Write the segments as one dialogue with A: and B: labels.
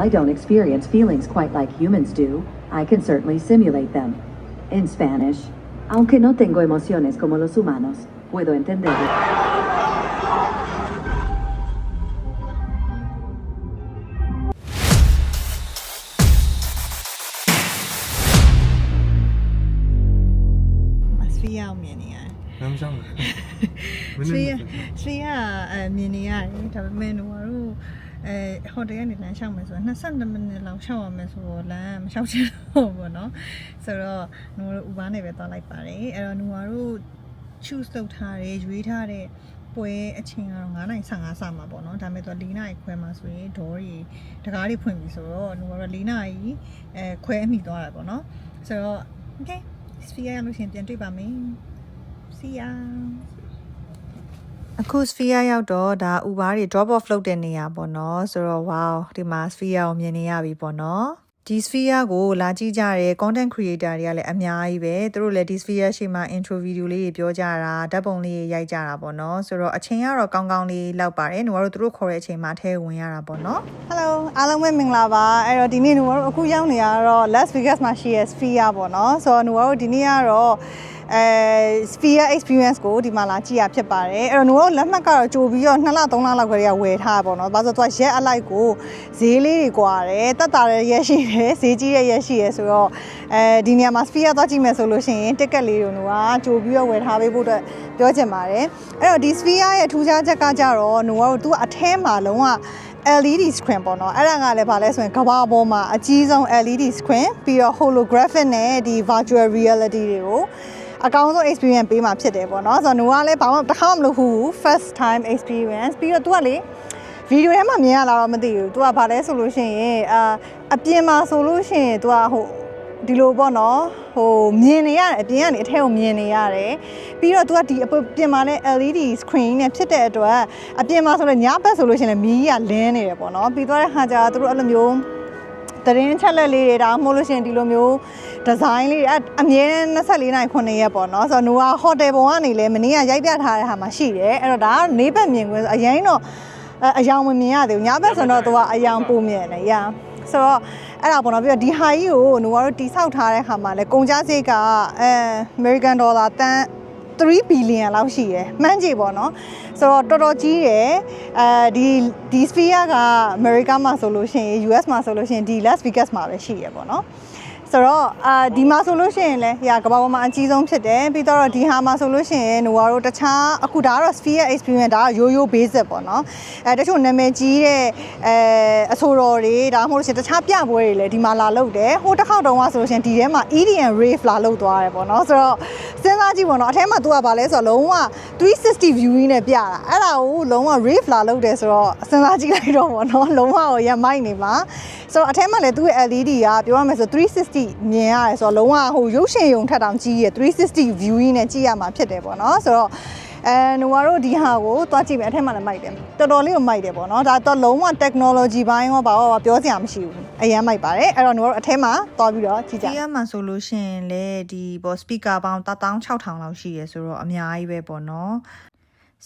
A: While I don't experience feelings quite like humans do, I can certainly simulate them. In Spanish, aunque no tengo emociones como los humanos, puedo entender.
B: စဖီးယာကိုမြင်နေရတယ်
C: လမ်းမရှောင်းဘူး
B: စဖီးယာစဖီးယာ အဲမြင်နေရတယ်ဒါပေမဲ့တို့ကတော့အဲဟိုတယ်ကနေလမ်းလျှောက်မယ်ဆိုတော့22မိနစ်လောက်လျှောက်ရမယ်ဆိုတော့လမ်းမလျှောက်ချင်တော့ဘူးเนาะဆိုတော့တို့တို့ Uber နဲ့ပဲသွားလိုက်ပါတယ်အဲ့တော့တို့ကတော့ choose လုပ်ထားတယ်ရွေးထားတဲ့ပွဲအချိန်ကတော့9:55စမှာပေါ့နော်ဒါပေမဲ့သူ4နာရီခွဲမှာဆိုရင်ဒေါ်ရီတကားတွေဖွင့်ပြီဆိုတော့တို့ကတော့4နာရီအဲခွဲအမိသွားတာပေါ့နော်ဆိုတော့ okay sphere ရလို့ရှရင်ပြန်တွေ့ပါမယ် see ya အခု sphere ရောက်တော့ဒါဥပါတွေ drop off လုပ်တဲ့နေရာပေါ့နော်ဆိုတော့ wow ဒီမှာ sphere ကိုမြင်နေရပြီပေါ့နော်ဒီ sphere ကိုလာကြည့်ကြတဲ့ content creator တွေကလည်းအများကြီးပဲသူတို့လည်းဒီ sphere ရှိမှ intro video လေးတွေပြောကြတာဓာတ်ပုံလေးတွေရိုက်ကြတာပေါ့နော်ဆိုတော့အချိန်ကတော့ကောင်းကောင်းလေးလောက်ပါတယ်ညီမတို့သူတို့ခေါ်တဲ့အချိန်မှာအထဲဝင်ရတာပေါ့နော် Hello အားလုံးပဲမင်္ဂလာပါအဲ့တော့ဒီနေ့ညီမတို့အခုရောက်နေရတော့ Las Vegas မှာရှိရဲ့ sphere ပေါ့နော်ဆိုတော့ညီမတို့ဒီနေ့ကတော့ အဲ sphere experience ကိုဒီမှာလာကြည့်ရဖြစ်ပါတယ်အဲ့တော့တို့လက်မှတ်ကတော့ကြိုပြီးတော့2လ3လလောက်ကလေးကဝယ်ထားပါတော့ဘာလို့ဆိုတော့သူကရက်အလိုက်ကိုဈေးလေးတွေကွာတယ်တက်တာတဲ့ရက်ရှိတယ်ဈေးကြီးတဲ့ရက်ရှိရယ်ဆိုတော့အဲဒီနေရာမှာ sphere သွားကြည့်မယ်ဆိုလို့ရှိရင်တက်ကက်လေးတို့ကကြိုပြီးတော့ဝယ်ထားပေးဖို့အတွက်ပြောချင်ပါတယ်အဲ့တော့ဒီ sphere ရဲ့ထူးခြားချက်ကကြတော့တို့ကသူကအထဲမှာလုံးဝ LED screen ပေါ့နော်အဲ့ဒါကလည်းဗာလဲဆိုရင်ကဘာပေါ်မှာအကြီးဆုံး LED screen ပြီးတော့ holographic နဲ့ဒီ virtual reality တွေကို အကောင်းဆုံး experience ပေးမှာဖြစ်တယ်ပေါ့နော်ဆိုတော့หนูကလည်းဘာမှတစ်ခါမှမလုပ်ဘူး first time experience ပြီးတော့ तू ကလေဗီဒီယိုထဲမှာမြင်ရလားတော့မသိဘူး။ तू ကဗာလဲဆိုလို့ရှိရင်အာအပြင်မှာဆိုလို့ရှိရင် तू ကဟိုဒီလိုပေါ့နော်ဟိုမြင်နေရတယ်အပြင်ကနေအထက်ကိုမြင်နေရတယ်ပြီးတော့ तू ကဒီအပြင်မှာလည်း LED screen နဲ့ဖြစ်တဲ့အတွက်အပြင်မှာဆိုလည်းညဘက်ဆိုလို့ရှိရင်လည်းမီးကလင်းနေတယ်ပေါ့နော်ပြီးသွားတဲ့ခါကျတော့သူတို့အဲ့လိုမျိုး သတင်းချက်လက်လေးတွေဒါမှမဟုတ်လို့ရှိရင်ဒီလိုမျိုးဒီဇိုင်းလေးတွေအဲ့အမြဲတမ်း24နိုင်9ရက်ပေါ့နော်ဆိုတော့ Noah Hotel ပုံကနေလည်းမနေ့ကရိုက်ပြထားတဲ့ဟာမှာရှိတယ်အဲ့တော့ဒါကနေဘက်မြင်ခွင့်ဆိုအရင်တော့အအယောင်မမြင်ရသေးဘူးညဘက်ဆိုတော့သူကအယောင်ပုံမြင်တယ်ရာဆိုတော့အဲ့ဒါပေါ့နော်ပြီးတော့ဒီဟာကြီးကိုနိုကတော့တိဆောက်ထားတဲ့ခါမှာလဲကုန်ကြစရိတ်ကအဲ American Dollar တန်း 3ဘီလီယံလောက်ရှိရယ်မှန်းကြည့်ပေါ့နော်ဆိုတော့တော်တော်ကြီးရယ်အဲဒီဒီ sphere က America မှာဆိုလို့ရှိရင် US မှာဆိုလို့ရှိရင်ဒီ Las Vegas မှာပဲရှိရယ်ပေါ့နော် ဆိုတော့အာဒီမှာဆိုလို့ရှိရင်လည်းရာကမ္ဘာပေါ်မှာအကြီးဆုံးဖြစ်တယ်ပြီးတော့ဒီဟာမှာဆိုလို့ရှိရင်ဟိုကတော့တခြားအခုဒါကတော့ sphere experience ဒါကရိုးရိုး basic ပေါ့နော်အဲတချို့နာမည်ကြီးတဲ့အဲအဆိုတော်တွေဒါမှမဟုတ်လို့ရှိရင်တခြားပြပွဲတွေလည်းဒီမှာလာလုပ်တယ်ဟိုတစ်ခေါက်တုန်းကဆိုလို့ရှိရင်ဒီထဲမှာ EDM rave လာလုပ်သွားတယ်ပေါ့နော်ဆိုတော့စဉ်းစားကြည့်ပေါ့နော်အထဲမှာသူကဘာလဲဆိုတော့လုံးဝ360 viewing နဲ့ပြတာအဲ့ဒါကိုလုံးဝ rave လာလုပ်တယ်ဆိုတော့စဉ်းစားကြည့်လိုက်တော့ပေါ့နော်လုံးဝကိုရမိုက်နေမှာဆိုတော့အထဲမှာလည်းသူ့ရဲ့ LED ကပြောရမယ်ဆို360မြင်ရတယ်ဆိုတော့လုံးဝဟိုရုပ်ရှင်ရုံထက်တောင်ကြီးရ360 viewing နဲ့ကြည့်ရမှာဖြစ်တယ်ပေါ့နော်ဆိုတော့အဲနူဝါတို့ဒီဟာကိုတွားကြည့်မယ်အထက်မှာလည်းမိုက်တယ်တော်တော်လေးကိုမိုက်တယ်ပေါ့နော်ဒါတော့လုံးဝ technology ဘိုင်းရောဘာရောပြောစရာမရှိဘူးအရင်မိုက်ပါတယ်အဲ့တော့နူဝါတို့အထက်မှာတွားပြီးတော့ကြည့်ကြဒီကမှာဆိုလို့ရှိရင်လေဒီပေါ့ speaker ပေါင်း16000လောက်ရှိရဆိုတော့အများကြီးပဲပေါ့နော်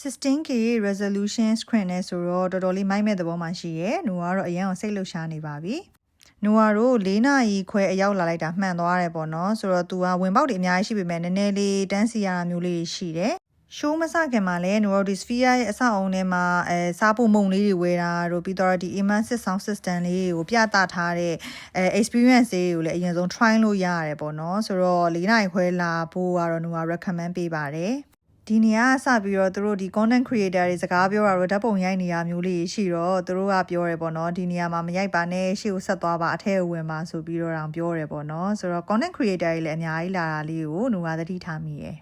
B: 16K resolution screen နဲ့ဆိုတော့တော်တော်လေးမိုက်မဲ့သဘောမှရှိရဲ။หนูကတော့အရင်ကစိတ်လှုပ်ရှားနေပါပြီ။ หนูကတော့၄နာရီခွဲအရောက်လာလိုက်တာမှန်သွားတယ်ပေါ့နော်။ဆိုတော့ तू ကဝင်ပေါက်တွေအများကြီးရှိပေမဲ့နည်းနည်းလေးတန်းစီရတာမျိုးလေးရှိတယ်။ show မစခင်မှာလည်း Neuro the Sphere ရဲ့အဆောက်အုံထဲမှာအဲစားဖို့မုံလေးတွေဝယ်တာတို့ပြီးတော့ဒီ immersive sound system လေးကိုပြသထားတဲ့အဲ experience လေးကိုလည်းအရင်ဆုံး try လို့ရရတယ်ပေါ့နော်ဆိုတော့၄နိုင်ခွဲလာဖို့ကတော့ Neuro recommend ပေးပါတယ် ဒီနေရာကစပြီးတော့သူတို့ဒီ content creator တွေစကားပြောတာတော့ဓာတ်ပုံရိုက်နေရမျိုးလေးရှိတော့သူတို့ကပြောတယ်ပေါ့နော်ဒီနေရာမှာမရိုက်ပါနဲ့ရှေ့ကိုဆက်သွားပါအထက်ဝင်ပါဆိုပြီးတော့တောင်ပြောတယ်ပေါ့နော်ဆိုတော့ content creator တွေလည်းအများကြီးလာတာလေးကိုနှူကသတိထားမိရယ်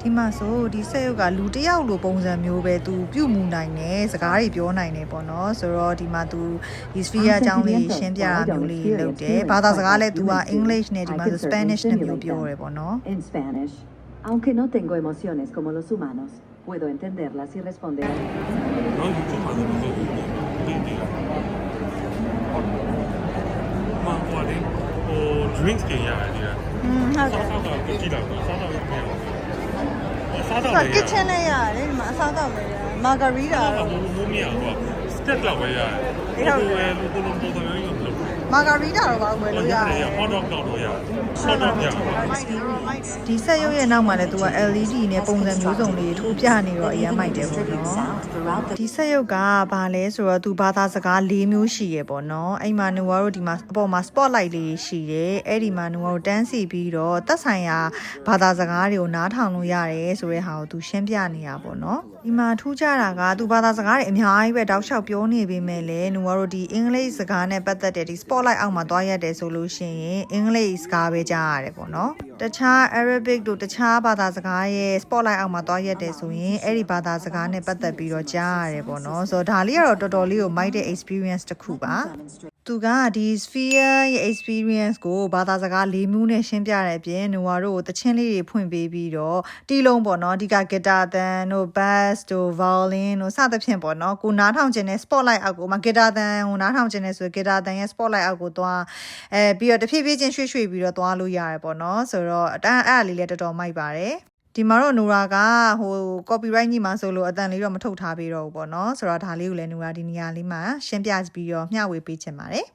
B: ဒီမှာဆိုဒီဆက်ရုပ်ကလူတစ်ယောက်လိုပုံစံမျိုးပဲသူပြုတ်မှုနိုင်တယ်စကားတွေပြောနိုင်တယ်ပေါ့နော်ဆိုတော့ဒီမှာသူဒီ sphere အကြောင်းလေးရှင်းပြတာမျိုးလေးလုပ်တယ်ဘာသာစကားလဲသူက English နဲ့ဒီမှာဆို Spanish နဲ့မျိုးပြောတယ်ပေါ့နော်
A: In Spanish, Aunque no tengo emociones como los humanos, puedo entenderlas y responder.
C: Mm. Mm. Mm.
D: မာဂရီတာတော့ဘာလို့ဝယ်လို့ရလဲ
C: hot dog တော့တော့ရတယ် hot dog ရအောင်
D: ဒီဆက်ရုပ်ရဲ့နောက်မှာလည်းသူက LED နဲ့ပုံစံမျိုးစုံလေးထိုးပြနေတော့အရင်မိုက်တယ်ပေါ့နော်
A: throughout the
D: ဒီဆက်ရုပ်ကဘာလဲဆိုတော့သူဘာသာစကား၄မျိုးရှိရပေါ့နော်အဲ့မှာနူဝါတို့ဒီမှာအပေါ်မှာ spotlight လေးရှိတယ်အဲ့ဒီမှာနူဝါတို့တန်းစီပြီးတော့သက်ဆိုင်ရာဘာသာစကားတွေကိုနားထောင်လို့ရတယ်ဆိုတဲ့ဟာကိုသူရှင်းပြနေတာပေါ့နော်ဒီမှာထူးခြားတာကသူဘာသာစကားတွေအများကြီးပဲတောက်လျှောက်ပြောနေပေမဲ့လည်းနူဝါတို့ဒီအင်္ဂလိပ်စကားနဲ့ပတ်သက်တဲ့ဒီ spotlight အောက်မှာသွားရတယ်ဆိုလို့ရှိရင်အင်္ဂလိပ်စကားပဲကြားရတယ်ပေါ့နော်တခြား Arabic တို့တခြားဘာသာစကားရဲ့ spotlight အောက်မှာသွားရတယ်ဆိုရင်အဲ့ဒီဘာသာစကားနဲ့ပတ်သက်ပြီးတော့ကြားရတယ်ပေါ့နော်ဆိုတော့ဒါလေးကတော့တော်တော်လေးကိုမိုက်တဲ့ experience တစ်ခုပါသူကဒီ sphere ရဲ့ experience ကိုဘာသာစကား၄မျိုးနဲ့ရှင်းပြတဲ့အပြင်နူဝါတို့ကိုတချင်းလေးတွေဖွင့်ပေးပြီးတော့တီးလုံးပေါ့နော်အဓိက guitar တန်တို့ bass တို့ violin တို့စသဖြင့်ပေါ့နော်ကိုနားထောင်ခြင်းနဲ့ spotlight အောက်ကိုမှာ guitar တန်ကိုနားထောင်ခြင်းနဲ့ဆို guitar တန်ရဲ့ spotlight အောက်ကိုသွားအဲပြီးတော့တဖြည်းဖြည်းချင်းရွှေ့ရွှေ့ပြီးတော့သွားလို့ရတယ်ပေါ့နော်ဆိုတော့အတန်းအဲ့အလေးလည်းတော်တော်မိုက်ပါတယ်ဒီမှာတော့နူရာကဟို copyright ညမှာဆိုလို့အတန်လေးတော့မထုတ်ထားပေးတော့ဘူးပေါ့နော်ဆိုတော့ဒါလေးကိုလည်းနူရာဒီနေရာလေးမှာရှင်းပြပြီးတော့မျှဝေပေးချင်ပါတယ်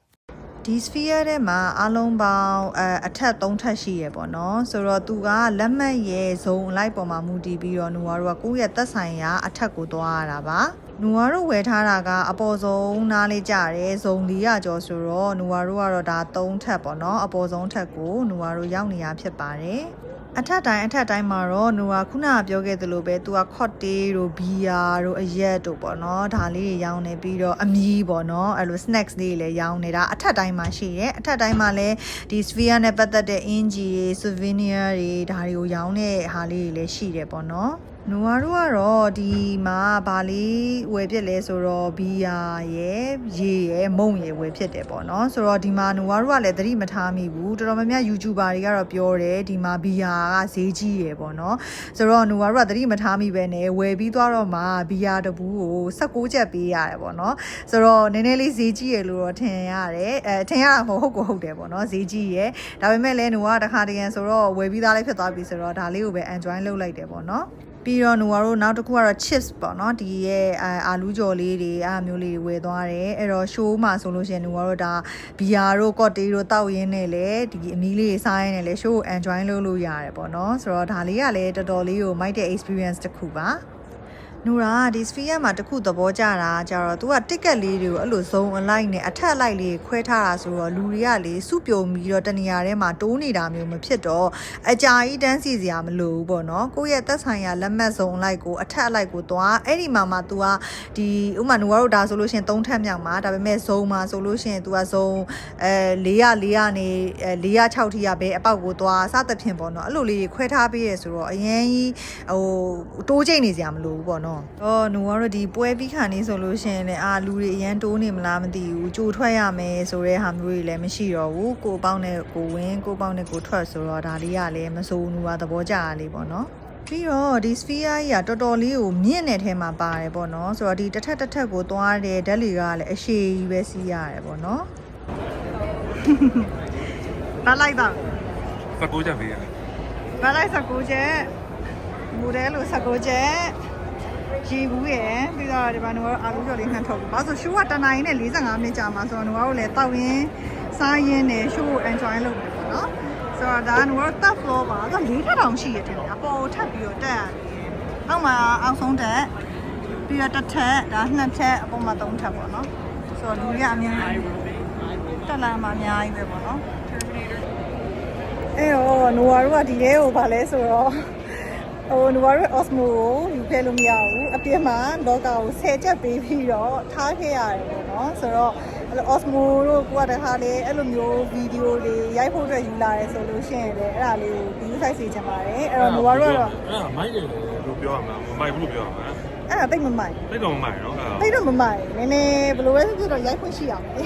D: ဒီ sphere ထဲမှာအလုံးပေါင်းအအထက်၃ထပ်ရှိရပေါ့နော်ဆိုတော့သူကလက်မှတ်ရဲ့ဇုံလိုက်ပေါ်မှာမူတည်ပြီးတော့နူဝါတို့ကကိုယ့်ရဲ့သက်ဆိုင်ရာအထက်ကိုသွားရတာပါ နူဝါတို့ဝယ်ထားတာကအပေါ်ဆုံးနားလေးကြတယ်ဇုံ400ကျော်ဆိုတော့နူဝါတို့ကတော့ဒါ3ထပ်ပေါ့နော်အပေါ်ဆုံးထပ်ကိုနူဝါတို့ရောက်နေရဖြစ်ပါတယ်အထက်တိုင်းအထက်တိုင်းမှာတော့နူကခုနကပြောခဲ့သလိုပဲသူကခေါ့တေးတို့ဘီယာတို့အရက်တို့ပေါ့နော်ဒါလေးတွေရောင်းနေပြီးတော့အမီးပေါ့နော်အဲ့လို snacks လေးတွေလည်းရောင်းနေတာအထက်တိုင်းမှာရှိရဲအထက်တိုင်းမှာလည်းဒီ sphere နဲ့ပတ်သက်တဲ့အင်ဂျီတွေ souvenir တွေဒါတွေကိုရောင်းတဲ့ဟာလေးတွေလည်းရှိတယ်ပေါ့နော် နူဝါတို့ကတော့ဒီမှာဗာလေးဝယ်ဖြစ်လဲဆိုတော့ဘီယာရယ်ရေရယ်မုံရယ်ဝယ်ဖြစ်တယ်ပေါ့နော်ဆိုတော့ဒီမှာနူဝါတို့ကလည်းသတိမထားမိဘူးတော်တော်များများ YouTuber တွေကတော့ပြောတယ်ဒီမှာဘီယာကဈေးကြီးရယ်ပေါ့နော်ဆိုတော့နူဝါတို့ကသတိမထားမိပဲနဲ့ဝယ်ပြီးသွားတော့မှဘီယာတပူးကို16ချက်ပေးရတယ်ပေါ့နော်ဆိုတော့နည်းနည်းလေးဈေးကြီးရယ်လို့တော့ထင်ရတယ်အဲထင်ရတာမဟုတ်ဟုတ်ကိုဟုတ်တယ်ပေါ့နော်ဈေးကြီးရယ်ဒါပေမဲ့လည်းနူကတခါတရံဆိုတော့ဝယ်ပြီးသားလေးဖြစ်သွားပြီဆိုတော့ဒါလေးကိုပဲ enjoy လုပ်လိုက်တယ်ပေါ့နော် ပြီးတော့နူဝါတို့နောက်တစ်ခုကတော့ chips ပေါ့နော်ဒီရဲ့အာလူးကြော်လေးတွေအားမျိုးလေးတွေဝယ်သွားတယ်အဲ့တော့ show မှာဆိုလို့ရှိရင်နူဝါတို့ဒါဘီယာတို့ကော့တေးတို့တောက်ရင်းနဲ့လေဒီအမီးလေးတွေစားရင်းနဲ့လေ show ကို enjoy လုပ်လို့ရတယ်ပေါ့နော်ဆိုတော့ဒါလေးကလည်းတော်တော်လေးကိုမိုက်တဲ့ experience တစ်ခုပါ နူရာဒီ sphere မှာတခုသဘောကျတာကြတော့ तू က ticket လေးတွေကိုအဲ့လိုဇုံအလိုက်နဲ့အထက်အလိုက်လေးခွဲထားတာဆိုတော့လူတွေကလေစုပြုံပြီးတော့တနေရာထဲမှာတိုးနေတာမျိုးမဖြစ်တော့အကြာကြီးတန်းစီစရာမလိုဘူးပေါ့နော်ကိုယ့်ရဲ့သက်ဆိုင်ရာလက်မှတ်ဇုံအလိုက်ကိုအထက်အလိုက်ကိုသွားအဲ့ဒီမှာမှ तू ကဒီဥမာနူကတော့ဒါဆိုလို့ရှိရင်၃ထပ်မြောက်မှာဒါပေမဲ့ဇုံမှာဆိုလို့ရှိရင် तू ကဇုံအဲ400 400နေအဲ406ထိရပဲအပေါက်ကိုသွားစသဖြင့်ပေါ့နော်အဲ့လိုလေးခွဲထားပေးရဆိုတော့အရင်ကြီးဟိုတိုးချိန်နေစရာမလိုဘူးပေါ့နော် ာ်တော့နူကတော့ဒီပွဲပြီးခါနေဆိုလို့ရှိရင်လည်းအာလူတွေအရင်တိုးနေမလားမသိဘူးကြိုထွက်ရမယ်ဆိုတဲ့ဟာမျိုးတွေလည်းမရှိတော့ဘူးကိုပေါင်းနဲ့ကိုဝင်းကိုပေါင်းနဲ့ကိုထွက်ဆိုတော့ဒါလေးကလည်းမစိုးနူကသဘောကျရလေးပေါ့နော်ပြီးတော့ဒီ sphere ကြီးကတော်တော်လေးကိုမြင့်တဲ့ထဲမှာပါတယ်ပေါ့နော်ဆိုတော့ဒီတစ်ထက်တစ်ထက်ကိုသွားတဲ့ဓာတ်လီကလည်းအရှိကြီးပဲစီးရတယ်ပေါ့နော်ဘာလိုက်တော့
C: 19ချက်ပေးရတယ်
D: ဘာလိုက်စကူချက်မူတယ်လို့စကူချက် ရေဘူးရယ်ပြီးတော့ဒီမှာတော့အာလူကျော်လေးနှံထုတ်ဘူး။ဘာလို့ဆိုရှိုးကတနာရီနဲ့45မိနစ်ကြာမှာဆိုတော့တို့လည်းတောက်ရင်းစားရင်းနဲ့ရှိုးကို enjoy လုပ်တယ်ပေါ့နော်။ဆိုတော့ဒါကတို့ top floor ပါတော့၄ထပ်တောင်ရှိရတယ်အပေါ်ကိုထပ်ပြီးတော့တက်ရတယ်။အောက်မှာအောက်ဆုံးတက်ပြီးတော့တစ်ထပ်ဒါနှစ်ထပ်အပေါ်မှာသုံးထပ်ပေါ့နော်။ဆိုတော့လူတွေကအများကြီးတက်လာမှာအများကြီးပဲပေါ့နော်။အဲ့တော့နိုဝါတို့ကဒီထဲကိုဗာလဲဆိုတော့ဟိုနိုဝါတို့ Osmo ကိုယူခဲ့လို့မရဘူး အပြင်မှာလောကကို10ချက်ပေးပြီးတော့ထားခဲ့ရတယ်ပေါ့နော်ဆိုတော့အဲ့လို Osmo တို့ကိုကတခါလေအဲ့လိုမျိုးဗီဒီယိုတွေရိုက်ဖို့အတွက်ယူလာရဲဆိုလို့ရှိရင်လည်းအဲ့ဒါလေးကိုဒီဆိုင်စီချင်ပါတယ်အဲ့တော့နိုဝါတို့ကတော့
C: အဲ့ဒါမိုက်တယ်လို့ပြောရမှာမမိုက်ဘူးလို့ပြောရမှာ
D: အဲ့ဒါတိတ်မမိုက်
C: တိတ်တော့မမိုက်နော်အဲ့ဒါ
D: တိတ်တော့မမိုက်နည်းနည်းဘယ်လိုပဲဖြစ်ဖြစ်တော့ရိုက်ခွင့်ရှိအောင်လေ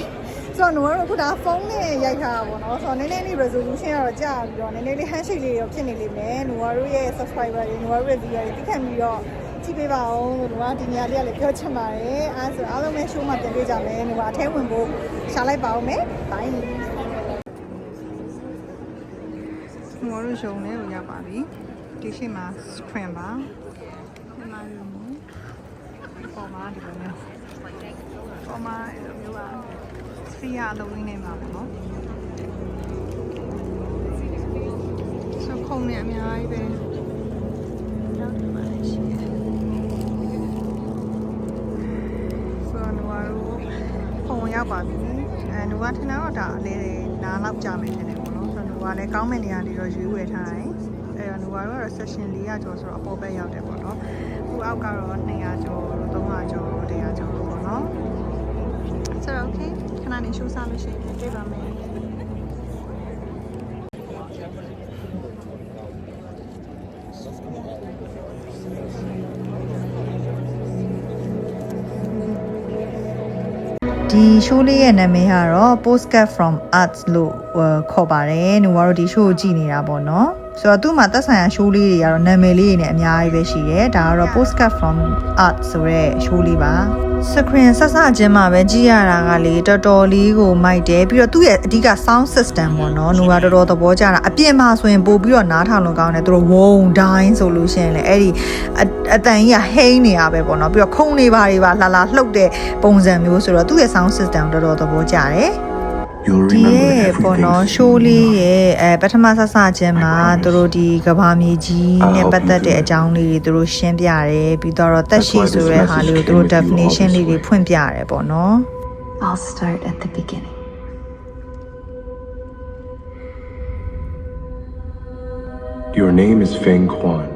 D: ဆိုတော့နိုကတော့အခုဒါဖုန်းနဲ့ရိုက်ထားတာပေါ့နော်ဆိုတော့နည်းနည်းလေး resolution ကတော့ကြာပြီးတော့နည်းနည်းလေး handshake လေးရောဖြစ်နေလိမ့်မယ်နိုကတော့ရဲ့ subscriber တွေနိုကတော့ရဲ့ viewer တွေတိခတ်ပြီးတော့ ကြည့်ပေးပါအောင်လို့နိုကဒီညလေးကလည်းပြောချင်ပါတယ်အဲဆိုအားလုံးပဲ show မှာပြန်တွေ့ကြမယ်နိုကအထဲဝင်ဖို့ရှာလိုက်ပါအောင်မယ် bye နိုကတော့ show နဲ့ကိုရောက်ပါပြီဒီရှိမှာ screen ပါဒီမှာပေါ်မှာဒီလိုမျိုးပေါ်မှာအဲ့လိုမျိုးပါ sphere အလုံးလေးနေမှာပေါ့နော်ဆိုခုံနေအများကြီးပဲနောက်ဒီမှာလည်းရှိတယ်ဆိုတော့ငါတို့ခုံ ရောက်ပါပြီအဲငါထင်တော့ဒါအလေးတွေနားလောက်ကြာမယ်ထင်တယ်ပေါ့နော်ဆိုတော့ငါလည်းကောင်းမဲ့နေရာလေးတော့ရွေးဝယ်ထားတယ်အဲတော့ငါတို့ကတော့ session 400ကျော်ဆိုတော့အပေါ်ဘက်ရောက်တယ်ပေါ့နော်ခုအောက်ကတော့200ကျော်300ကျော်100ကျော်ပေါ့နော်ဆိုတော့ okay ခဏနေရှိုးစားလို့ရှိရင်တွေ့ပါမယ် ဒီ show လေးရဲ့နာမည်ကတော့ postcard from arts လို့ဟိုခေါ်ပါတယ်။หนูကတော့ဒီ show ကိုကြည့်နေတာပေါ့နော်။ ဆိုတော့သူ့မှာသက်ဆိုင်ရာ show လေးတွေကတော့နာမည်လေးတွေနဲ့အများကြီးပဲရှိတယ်။ဒါကတော့ postcard from arts ဆိုတဲ့ show လေးပါ။ screen ဆက်စချင်းမှာပဲကြည့်ရတာကလေတော်တော်လေးကိုမိုက်တယ်ပြီးတော့သူ့ရဲ့အဓိက sound system ပေါ့နော်။หนูကတော်တော်သဘောကျတာအပြင်မှာဆိုရင်ပို့ပြီးတော့နားထောင်လို့ကောင်းတယ်သူတို့ဝုံတိုင်းဆိုလို့ရှိရင်လေအဲ့ဒီအအတန်ကြီးကဟိန်းနေရပဲပေါ့နော်ပြီးတော့ခုံနေပါတွေပါလှလှလှုပ်တဲ့ပုံစံမျိုးဆိုတော့သူ့ရဲ့ sound system တော်တော်သဘောကျတယ်
E: You'll
D: ဒီ
E: remember
D: ရဲ့ပေါ့နော်
E: everything.
D: ရှိုးလေးရဲ့အဲပထမဆဆချင်းမှာသူတို့ဒီကဘာမြေကြီးနဲ့ပတ်သက်တဲ့အကြောင်းလေးတွေသူတို့ရှင်းပြတယ်ပြီးတော့တက်ရှိဆိုတဲ့ဟာလေးကိုသူတို့ definition လေးတွေဖွင့်ပြတယ်ပေါ့နော်
A: I'll start at the beginning.
E: Your name is Feng Quan.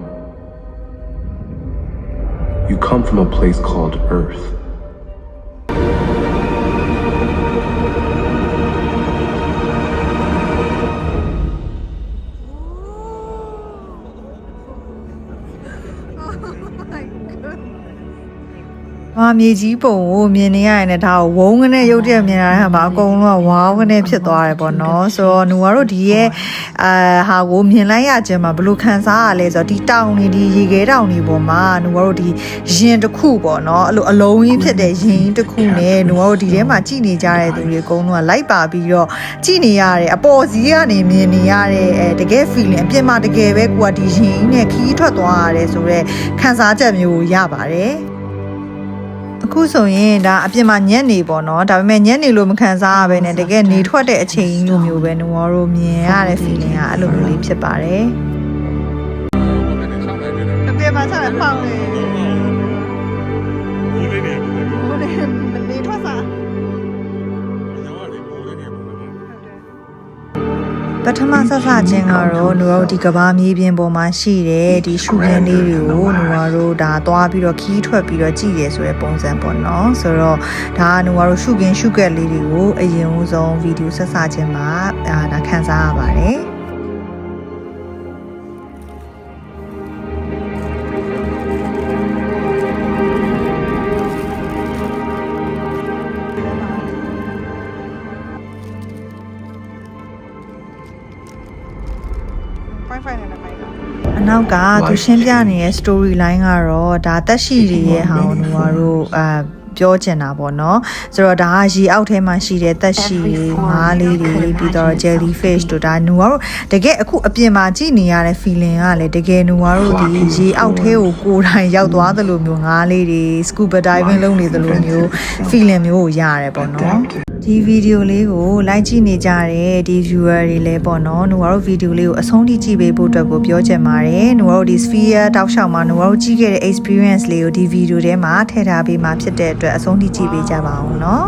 E: You come from a place called Earth.
D: ။ မာမြေကြီးပုံကိုမြင်နေရရင်လည်းဒါကိုဝုန်းကနေရုပ်တရက်မြင်လာတဲ့ဟာမှာအကုန်လုံးကဝေါင်းကနေဖြစ်သွားတယ်ပေါ့နော်ဆိုတော့နူကတော့ဒီရဲ့အာဟာကိုမြင်လိုက်ရခြင်းမှာဘလို့ခံစားရလဲဆိုတော့ဒီတောင်တွေဒီရေခဲတောင်တွေပေါ်မှာနူကတော့ဒီရင်တစ်ခုပေါ့နော်အဲ့လိုအလုံးကြီးဖြစ်တဲ့ရင်တစ်ခုနဲ့နူကတော့ဒီထဲမှာကြည်နေကြတဲ့သူတွေအကုန်လုံးကလိုက်ပါပြီးတော့ကြည်နေရတယ်အပေါ်စီးကနေမြင်နေရတဲ့အဲတကယ် feeling အပြင်မှာတကယ်ပဲကိုကဒီရင်နဲ့ခီးထွက်သွားရတယ်ဆိုတော့ခံစားချက်မျိုးရပါတယ် အခုဆိုရင်ဒါအပြင်မှာညက်နေပေါ့နော်ဒါပေမဲ့ညက်နေလို့မခံစားရဘဲနဲ့တကယ်နေထွက်တဲ့အချိန်ကြီးလိုမျိုးပဲနဝတို့မြင်ရတဲ့ feeling ကအဲ့လိုမျိုးလေးဖြစ်ပါတယ်အပြင်မှာဆက်ဖောင်းနေ ပထမဆက်စချင်းကတော့နူတို့ဒီကဘာမြေပြင်ပေါ်မှာရှိတဲ့ဒီရှုခင်းလေးတွေကိုနူတို့ဒါသွားပြီးတော့ခီးထွက်ပြီးတော့ကြည့်ရဲဆိုတဲ့ပုံစံပေါ့နော်ဆိုတော့ဒါကနူတို့ရှုခင်းရှုကက်လေးတွေကိုအရင်ဆုံးဗီဒီယိုဆက်စချင်းမှာအာဒါခန်းစားရပါတယ် က်ကသူရှင်းပြနေတဲ့ story line ကတော့ဒါတက်ရှိတွေရဲ့ဟာကိုတို့ကတော့အာပြောချင်တာပေါ့နော်ဆိုတော့ဒါကရေအောက်ထဲမှာရှိတဲ့တက်ရှိတွေငါးလေးတွေပြီးတော့ jellyfish တို့ဒါနူကတော့တကယ်အခုအပြင်မှာကြည့်နေရတဲ့ feeling ကလည်းတကယ်နူကတော့ဒီရေအောက်ထဲကိုကိုယ်တိုင်ရောက်သွားသလိုမျိုးငါးလေးတွေ scuba diving လုပ်နေသလိုမျိုး feeling မျိုးကိုရတယ်ပေါ့နော် ဒီဗီဒီယိုလေးကိုလိုက်ကြည့်နေကြတဲ့ဒီ viewer တွေလည်းပေါ့နော်။နှုတ်ကတော့ဗီဒီယိုလေးကိုအဆုံးထိကြည့်ပေးဖို့အတွက်ကိုပြောချင်ပါတယ်။နှုတ်ကတော့ဒီ sphere တောက်လျှောက်မှာနှုတ်ကတော့ကြည့်ခဲ့တဲ့ experience လေးကိုဒီဗီဒီယိုထဲမှာထည့်ထားပေးမှာဖြစ်တဲ့အတွက်အဆုံးထိကြည့်ပေးကြပါအောင်နော်။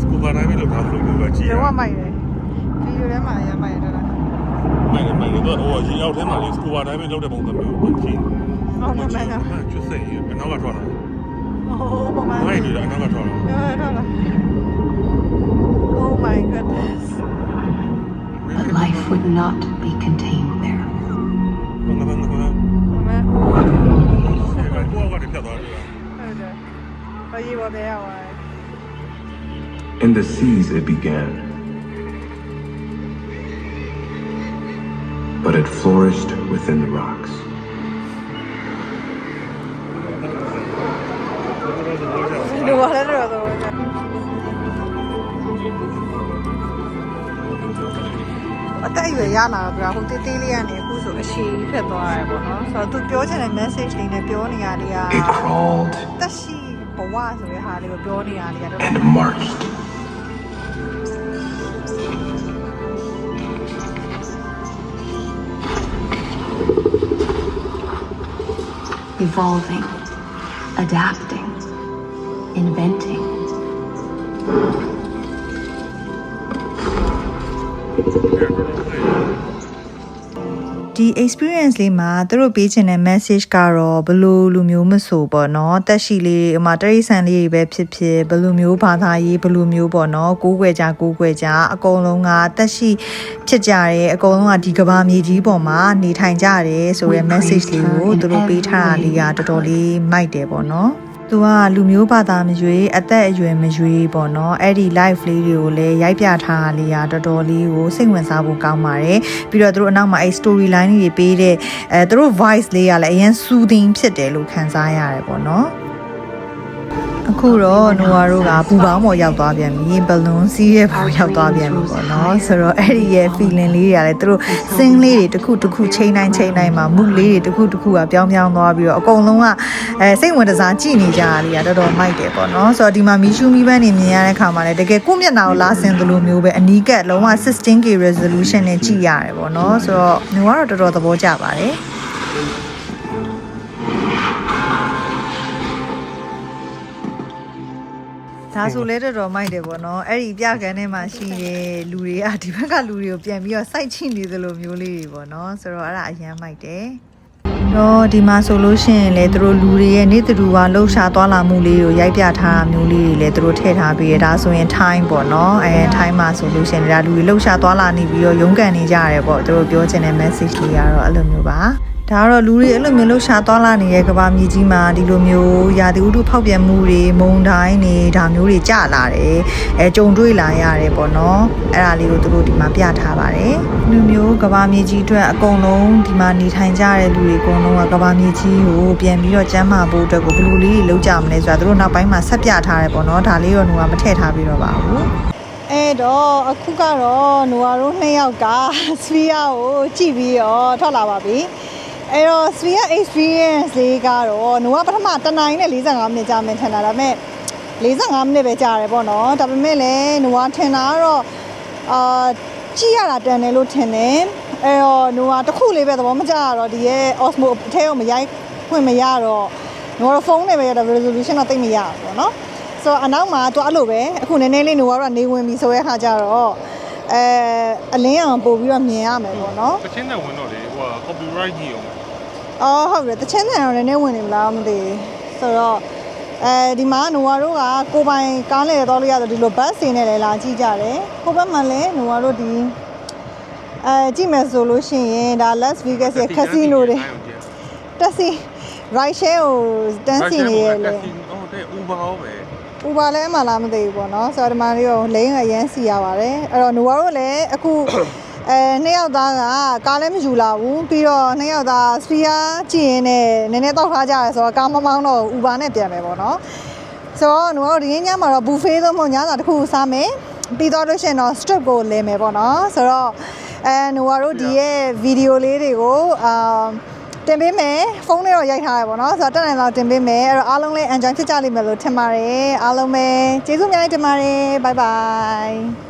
C: စကူဘာတိုင်းလောက်ထားလို့ပြောကြည့်ရ
D: လုံးဝမိုက်တယ်။ဗီဒီယိုထဲမှာရမိုက်တယ်တော်တော်
C: မိုင်းမိုင်းတော့ဟိုရေအောက်ထဲမှာလေစကူဘာတိုင်းလောက်တဲ့ပုံစံမျိုးကိုကြည့်။
D: ဟုတ်ပါမယ်။
C: မှကျွတ်စိတ်ရအနောက်ကထွက်လာ
D: Oh ပါမယ်။
C: မိုင်းတွေအနောက်ကထွက်လာ
D: Oh my goodness.
F: But life would not be contained there.
C: ဘာငါဘာငါဘာ
D: အမေ
C: ကိုကလည်းပြတ်သွားတယ်
D: ဟုတ်တယ်။ဘာကြီးပါပဲရပါ
E: In the seas it began. But it flourished within the rocks.
D: ။ဒီဘာလဲတော့တော့အတက်ရွယ်ရလာတော့ပြဟိုတေးသေးလေးကနေအခုဆိုအရှိကြီးဖြစ်သွားရတယ်ပေါ့နော်ဆိုတော့သူပြောချင်တဲ့ message လေးနဲ့ပြောနေရလေးက
E: It crawled
D: တက်ရှိဘဝဆိုတဲ့ဟာလေးကိုပြောနေရလေးကတော့
E: and marched.
F: Evolving, adapting, inventing.
D: ဒီ experience လေးမှာသူတို့ပေးချင်တဲ့ message ကတော့ဘယ်လိုလူမျိုးမဆိုပေါ့နော်တက်ရှိလေးအမတရိษံလေးတွေပဲဖြစ်ဖြစ်ဘယ်လိုမျိုးဘာသာရေးဘယ်လိုမျိုးပေါ့နော်ကိုးကွယ်ကြကိုးကွယ်ကြအကုန်လုံးကတက်ရှိဖြစ်ကြတယ်အကုန်လုံးကဒီကဘာမြေကြီးပေါ်မှာနေထိုင်ကြတယ်ဆိုရဲ message လေးကိုသူတို့ပေးထားတာလေးကတော်တော်လေးမိုက်တယ်ပေါ့နော် သူကလူမျိုးဘာသာမရွေးအသက်အရွယ်မရွေးပေါ့နော်အဲ့ဒီ live လေးတွေကိုလည်းရိုက်ပြထားတာလေးကတော်တော်လေးကိုစိတ်ဝင်စားဖို့ကောင်းပါတယ်ပြီးတော့သူတို့အနောက်မှာအဲ့ story line တွေပေးတဲ့အဲသူတို့ voice လေးကလည်းအရင် soothing ဖြစ်တယ်လို့ခံစားရတယ်ပေါ့နော် အခုတော့နိုဝါတို့ကပူပေါင်းပေါ်ရောက်သွားပြန်ပြီဘလွန်စီးရဲ့ပေါ်ရောက်သွားပြန်ပြီပေါ့နော်ဆိုတော့အဲ့ဒီရဲ့ feeling လေးတွေကလည်းသူတို့ sing လေးတွေတစ်ခုတစ်ခုချိန်တိုင်းချိန်တိုင်းမှာ mood လေးတွေတစ်ခုတစ်ခုကပြောင်းပြောင်းသွားပြီးတော့အကုန်လုံးကအဲစိတ်ဝင်စားကြည့်နေကြရလေးကတော်တော်မိုက်တယ်ပေါ့နော်ဆိုတော့ဒီမှာမီရှူမီပန်းနေမြင်ရတဲ့ခါမှာလည်းတကယ်ကိုယ့်မျက်နှာကိုလာဆင်သလိုမျိုးပဲအနီးကပ်လုံးဝ 16K resolution နဲ့ကြည့်ရတယ်ပေါ့နော်ဆိုတော့ညီကတော့တော်တော်သဘောကျပါတယ် ဒါဆိုလဲတော်တော်မိုက်တယ်ပေါ့နော်အဲ့ဒီပြကန်းထဲမှာရှိတဲ့လူတွေကဒီဘက်ကလူတွေကိုပြန်ပြီးတော့စိုက်ချိနေသလိုမျိုးလေးတွေပေါ့နော်ဆိုတော့အဲ့ဒါအရန်မိုက်တယ်တော့ဒီမှာဆိုလို့ရှိရင်လေသူတို့လူတွေရဲ့နေသူကလှုပ်ရှားသွားလာမှုလေးကိုရိုက်ပြထားတာမျိုးလေးတွေလည်းသူတို့ထည့်ထားပြီးရဒါဆိုရင် time ပေါ့နော်အဲ time မှာဆိုလို့ရှိရင်ဒါလူတွေလှုပ်ရှားသွားလာနေပြီးတော့ရုန်းကန်နေကြရတယ်ပေါ့သူတို့ပြောချင်တဲ့ message လေးကတော့အဲ့လိုမျိုးပါ ဒါကတော့လူတွေအဲ့လိုမျိုးလှုပ်ရှားသွားလာနေတဲ့ကမ္ဘာမြေကြီးမှာဒီလိုမျိုးရာသီဥတုဖောက်ပြန်မှုတွေမုန်တိုင်းတွေဒါမျိုးတွေကြလာတယ်အဲကြုံတွေ့လာရတယ်ပေါ့နော်အဲ့ဒါလေးကိုသူတို့ဒီမှာပြထားပါတယ်လူမျိုးကမ္ဘာမြေကြီးအတွက်အကုန်လုံးဒီမှာနေထိုင်ကြတဲ့လူတွေအကုန်လုံးကကမ္ဘာမြေကြီးကိုပြန်ပြီးတော့ကျန်းမာဖို့အတွက်ကိုဘယ်လိုလေးတွေလုပ်ကြမလဲဆိုတာသူတို့နောက်ပိုင်းမှာဆက်ပြထားတယ်ပေါ့နော်ဒါလေးတော့ဟိုကမထည့်ထားပြီးတော့ပါဘူးအဲ့တော့အခုကတော့နိုဝါတို့နှစ်ယောက်ကစဖီယာကိုကြည့်ပြီးတော့ထွက်လာပါပြီ အဲ့တော့ Sphere experience လေးကတော့နိုကပထမတနိုင်နဲ့45မိနစ်ကြာမယ်ထင်တာဒါပေမဲ့45မိနစ်ပဲကြာတယ်ပေါ့နော်ဒါပေမဲ့လည်းနိုကထင်တာကတော့အာကြည့်ရတာတန်တယ်လို့ထင်တယ်အဲ့တော့နိုကတစ်ခုလေးပဲသဘောမကျတော့ဒီရဲ့ Osmo အထဲကိုမရိုက်ဖွင့်မရတော့နိုကတော့ဖုန်းနဲ့ပဲရတာ resolution တော့တိတ်မရဘူးပေါ့နော်ဆိုတော့အနောက်မှာသူအဲ့လိုပဲအခုနည်းနည်းလေးနိုကတော့နေဝင်ပြီဆိုရဲခါကျတော့ အဲအလင်းအောင်ပို့ပြီးတော့မြင်ရမယ်ပေါ့နော်
C: တချင်းနဲ့ဝင်တော့လေဟိုက copyright ကြီးအောင်
D: အော်ဟုတ်တယ်တချင်းတန်တော့လည်းနည်းဝင်နေမလားမသိဘူးဆိုတော့အဲဒီမှာနိုဝါတို့ကကိုပိုင်ကားလေတော့လို့ရတော့ဒီလိုဘတ်စီနဲ့လည်းလာကြည့်ကြတယ်ဟိုဘက်မှာလည်းနိုဝါတို့ဒီအဲကြည့်မယ်ဆိုလို့ရှိရင်ဒါ Las Vegas ရဲ့ casino တွေတက်စီ ride share ကိုတန်းစီနေရလေ
C: ဟုတ်တယ် Uber ဟော ပဲ
D: ဥပါလဲအမှလားမသိဘူးပေါ့နော်ဆိုတော့ဒီမှာလေးကိုလိန်ကရမ်းစီရပါတယ်အဲ့တော့နိုဝါတို့လည်းအခုအဲနှစ်ယောက်သားကကားလည်းမယူလာဘူးပြီးတော့နှစ်ယောက်သားစပီယာကြည့်ရင်လည်းနည်းနည်းတောက်ထားကြရဲဆိုတော့ကားမမောင်းတော့ဥပါနဲ့ပြန်မယ်ပေါ့နော်ဆိုတော့နိုဝါတို့ဒီနေ့ညမှာတော့ buffet သုံးဖို့ညစာတစ်ခုစားမယ်ပြီးတော့လို့ရှိရင်တော့ strip ကိုလဲမယ်ပေါ့နော်ဆိုတော့အဲနိုဝါတို့ဒီရဲ့ဗီဒီယိုလေးတွေကိုအာ တင်ပေးမယ်ဖုန်းနဲ့တော့ရိုက်ထားရပါတော့ဆိုတော့တက်နိုင်တော့တင်ပေးမယ်အဲ့တော့အားလုံးလည်း enjoy ဖြစ်ကြလိမ့်မယ်လို့ထင်ပါတယ်အားလုံးပဲကျေးဇူးအများကြီးတင်ပါတယ် bye bye